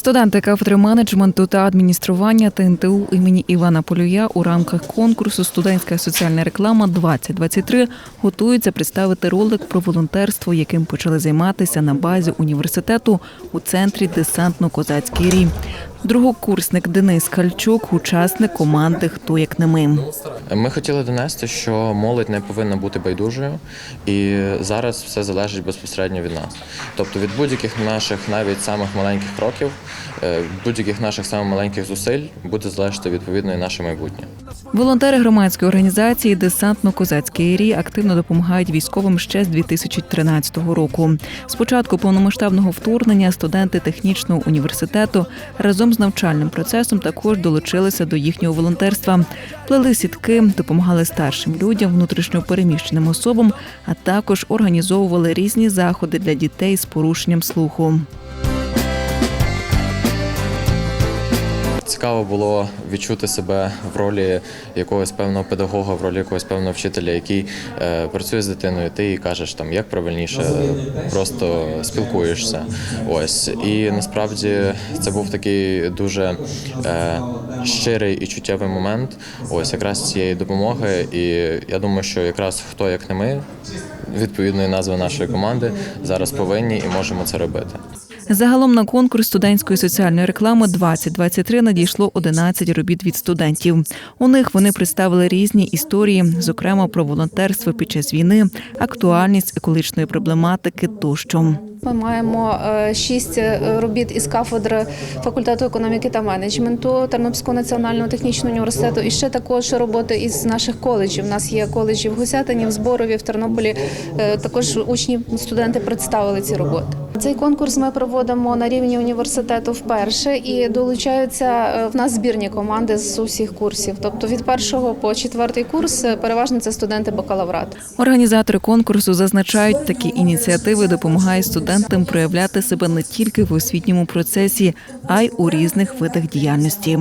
Студенти кафедри менеджменту та адміністрування ТНТУ імені Івана Полюя у рамках конкурсу Студентська соціальна реклама 2023 готуються представити ролик про волонтерство, яким почали займатися на базі університету у центрі десантно-козацький рій. Другокурсник Денис Кальчук, учасник команди Хто як не ми. Ми хотіли донести, що молодь не повинна бути байдужою, і зараз все залежить безпосередньо від нас. Тобто від будь-яких наших, навіть самих маленьких кроків, е, будь-яких наших самих маленьких зусиль буде залежати відповідно і наше майбутнє. Волонтери громадської організації Десантно-Козацький рій активно допомагають військовим ще з 2013 року. З початку повномасштабного вторгнення студенти технічного університету разом з навчальним процесом також долучилися до їхнього волонтерства. Плели сітки, допомагали старшим людям, внутрішньопереміщеним особам, а також організовували різні заходи для дітей з порушенням слуху. Цікаво було відчути себе в ролі якогось певного педагога, в ролі якогось певного вчителя, який е, працює з дитиною. Ти їй кажеш там, як правильніше, просто спілкуєшся. Ось і насправді це був такий дуже е, щирий і чуттєвий момент. Ось якраз цієї допомоги. І я думаю, що якраз хто як не ми, відповідної назви нашої команди, зараз повинні і можемо це робити. Загалом на конкурс студентської соціальної реклами 2023 надійшло 11 робіт від студентів. У них вони представили різні історії, зокрема про волонтерство під час війни, актуальність екологічної проблематики тощо. Ми маємо е, шість е, робіт із кафедри факультету економіки та менеджменту Тернопільського національного технічного університету. І ще також роботи із наших коледжів. У нас є коледжі в Гусятині, в Зборові, в Тернополі. Е, Також учні, студенти представили ці роботи. Цей конкурс ми проводимо на рівні університету вперше і долучаються е, в нас збірні команди з усіх курсів. Тобто від першого по четвертий курс е, переважно це студенти бакалаврату. Організатори конкурсу зазначають, такі ініціативи допомагають студентам проявляти себе не тільки в освітньому процесі, а й у різних видах діяльності.